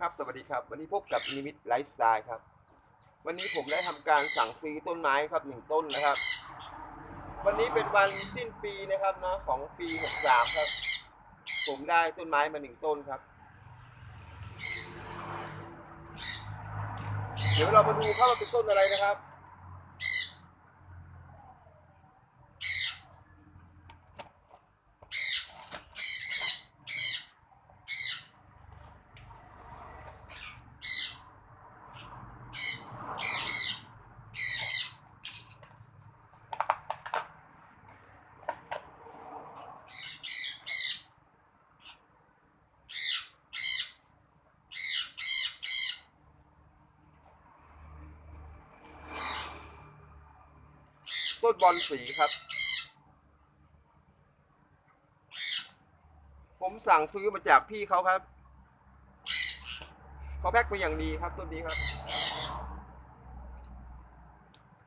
ครับสวัสดีครับ วันนี้พบกับนิมิตไลฟ์สไตล์ครับ วันนี้ผมได้ทำการสั่งซื้อต้นไม้ครับหนึ่งต้นนะครับ วันนี้เป็นวันสิ้นปีนะครับเนาะของปีหกสามครับ ผมได้ต้นไม้มาหนึ่งต้นครับ เดี๋ยวเรามาดูครับว่าเป็นต้นอะไรนะครับ ต้นบอลสีครับ ผมสั่งซื้อมาจากพี่เขาครับ เขาแพ็คมาอย่างดีครับต้นนี้ครับ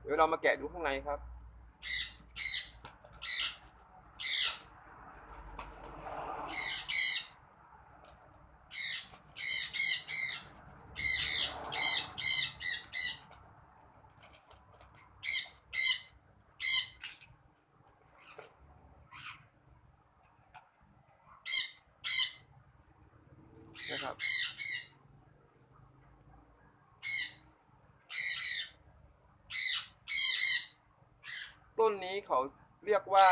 เดี๋ยวเรามาแกะดูข้างในครับนะครับ ต้นนี้เขาเรียกว่า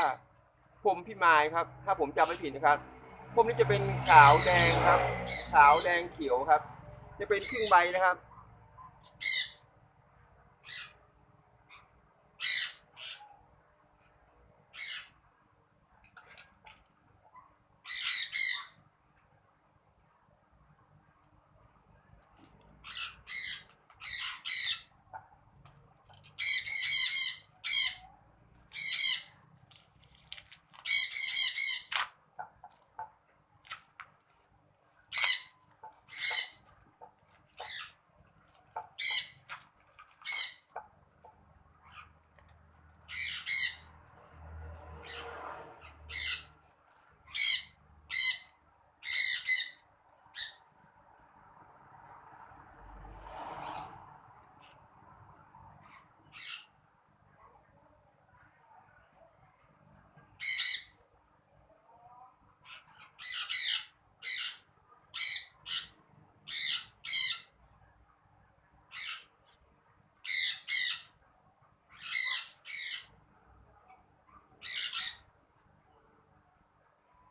พรมพิมายครับ ถ้าผมจำไม่ผิดนะครับพรมนี้จะเป็นขาวแดงครับ ขาวแดงเขียวครับ จะเป็นครึ่งใบนะครับ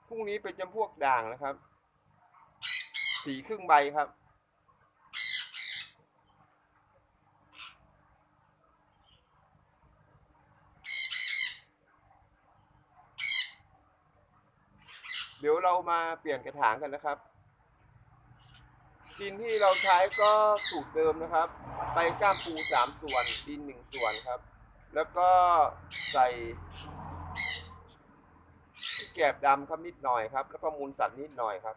พรุ่งนี้เป็นจำพวกด่างนะครับ สีครึ่งใบครับ เดี๋ยวเรามาเปลี่ยนกระถางกันนะครับดินที่เราใช้ก็สูตรเดิมนะครับ ไปก้ามปูสามส่วนดินหนึ่งส่วนครับ แล้วก็ใส่ แกบดำครับนิดหน่อยครับ แล้วก็มูลสัตว์นิดหน่อยครับ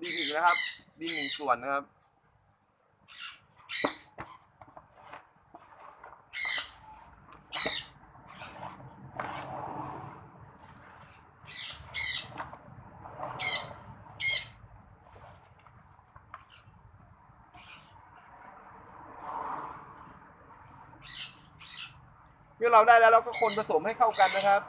ดินอีกนะครับ ดินหนึ่งส่วนนะครับ เมื่อเราได้แล้วเราก็คนผสมให้เข้ากันนะครับ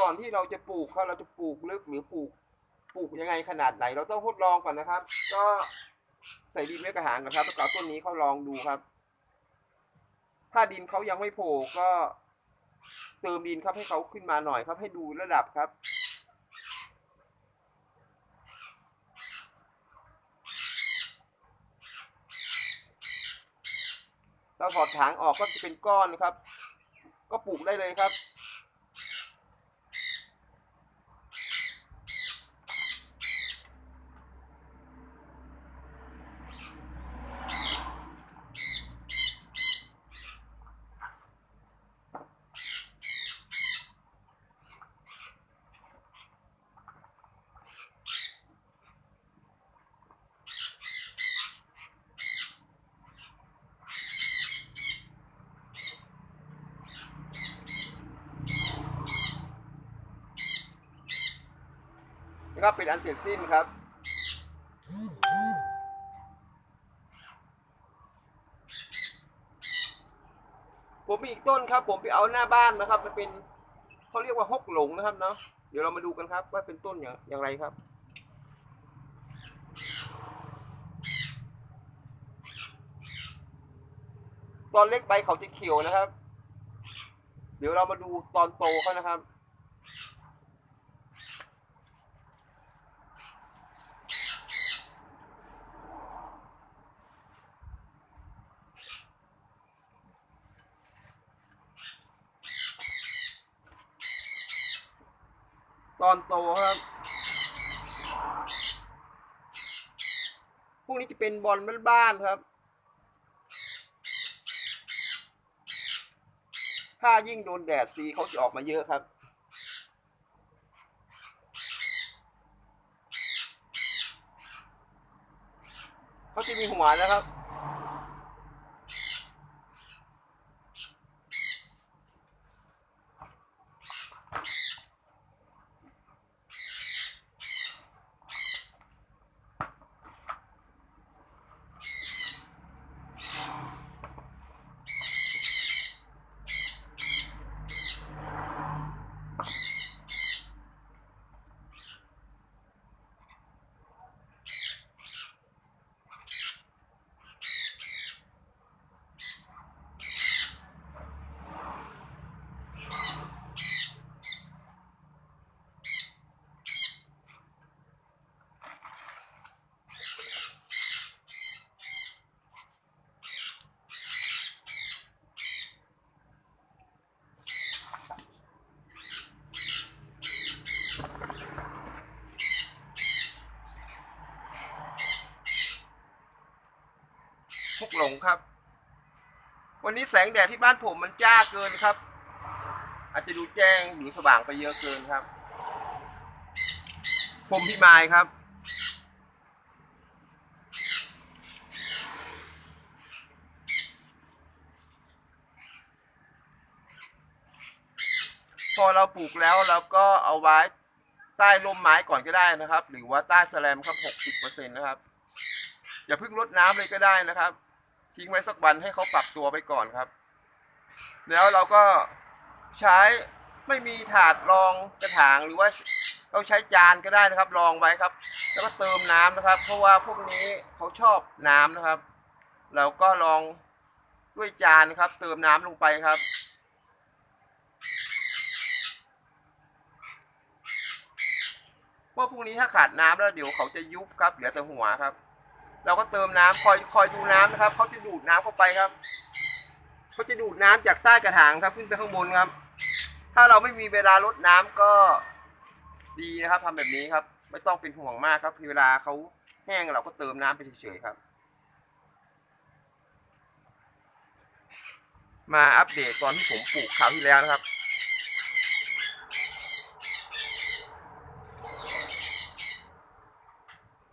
ก่อนที่เราจะปลูกเขาเราจะปลูกลึกหรือปลูกปลูกยังไงขนาดไหน เราต้องทดลองก่อนนะครับ ก็ใส่ดินไว้กระถางก่อนครับแล้วก็ต้นนี้เขาลองดูครับ ถ้าดินเขายังไม่โผล่ก็เติมดินครับให้เขาขึ้นมาหน่อยครับให้ดูระดับครับ เราถอดถางออกก็จะเป็นก้อนครับ ก็ปลูกได้เลยครับ นะครับเป็นอันเสร็จสิ้นครับ ผมมีอีกต้นครับ ผมไปเอาหน้าบ้านนะครับ มันเป็นเขาเรียกว่าฮกหลงนะครับเนาะเดี๋ยวเรามาดูกันครับ ว่าเป็นต้นอย่างอย่างไรครับตอนเล็กใบเขาจะเขียวนะครับ เดี๋ยวเรามาดูตอนโตเขานะครับ ตอนโตครับ พวกนี้จะเป็นบอลบ้านๆครับ ถ้ายิ่งโดนแดดสีเขาจะออกมาเยอะครับเขาจะมีหัวนะครับ พวกหลง ครับ วันนี้แสงแดดที่บ้านผมมันจ้าเกินครับ อาจจะดูแจ้งหรือสว่างไปเยอะเกินครับ ผมพี่ไม้ครับ พอเราปลูกแล้วเราก็เอาไว้ใต้ร่มไม้ก่อนก็ได้นะครับ หรือว่าใต้แสแลมครับ 60%นะครับอย่าเพิ่งรดน้ำเลยก็ได้นะครับ ทิ้งไว้สักวันให้เขาปรับตัวไปก่อนครับ แล้วเราก็ใช้ไม่มีถาดรองกระถางหรือว่าเราใช้จานก็ได้นะครับ รองไว้ครับ แล้วก็เติมน้ำนะครับ เพราะว่าพวกนี้เขาชอบน้ำนะครับ เราก็ลองด้วยจานครับ เติมน้ำลงไปครับเพราะพวกนี้ถ้าขาดน้ำแล้วเดี๋ยวเขาจะยุบครับเหลือแต่หัวครับ เราก็เติมน้ำคอยคอยดูน้ำนะครับเขาจะดูดน้ำเข้าไปครับเขาจะดูดน้ำจากใต้กระถางครับขึ้นไปข้างบนครับ ถ้าเราไม่มีเวลารดน้ำก็ดีนะครับทำแบบนี้ครับ ไม่ต้องเป็นห่วงมากครับเวลาเขาแห้งเราก็เติมน้ำไปเฉยๆครับ มาอัปเดตตอนที่ผมปลูกคราวที่แล้วนะครับ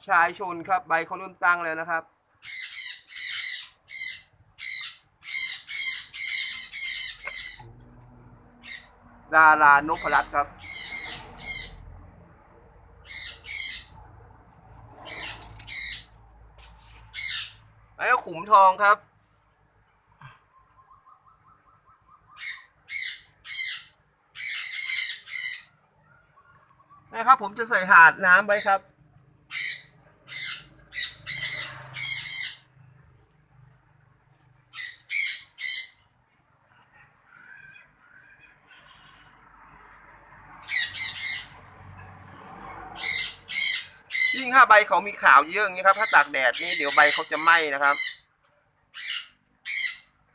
ชายชนครับใบเขาเริ่มตั้งแล้วนะครับ ดารานพรัตน์ครับแล้วก็ขุมทองครับนะครับผมจะใส่หาดน้ำไว้ครับ ยิ่งถ้าใบเขามีขาวเยอะอย่างนี้ครับ ถ้าตากแดดนี่เดี๋ยวใบเขาจะไหม้นะครับ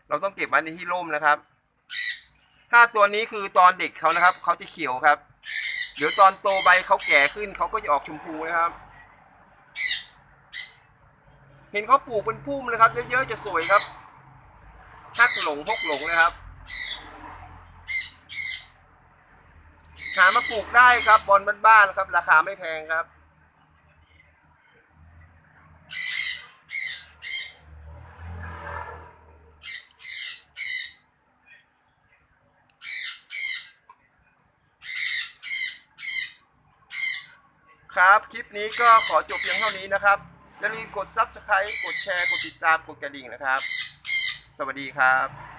เราต้องเก็บไว้ในที่ร่มนะครับ ถ้าตัวนี้คือตอนเด็กเขานะครับเขาจะเขียวครับ เดี๋ยวตอนโตใบเขาแก่ขึ้นเขาก็จะออกชมพูนะครับ เห็นเขาปลูกเป็นพุ่มเลยครับ เยอะๆจะสวยครับทักหลงพกหลงเลยครับหามาปลูกได้ครับบอลบ้านๆครับ ราคาไม่แพงครับ ครับ คลิปนี้ก็ขอจบเพียงเท่านี้นะครับอย่าลืมกด Subscribe กดแชร์ กดติดตาม กดกระดิ่งนะครับ สวัสดีครับ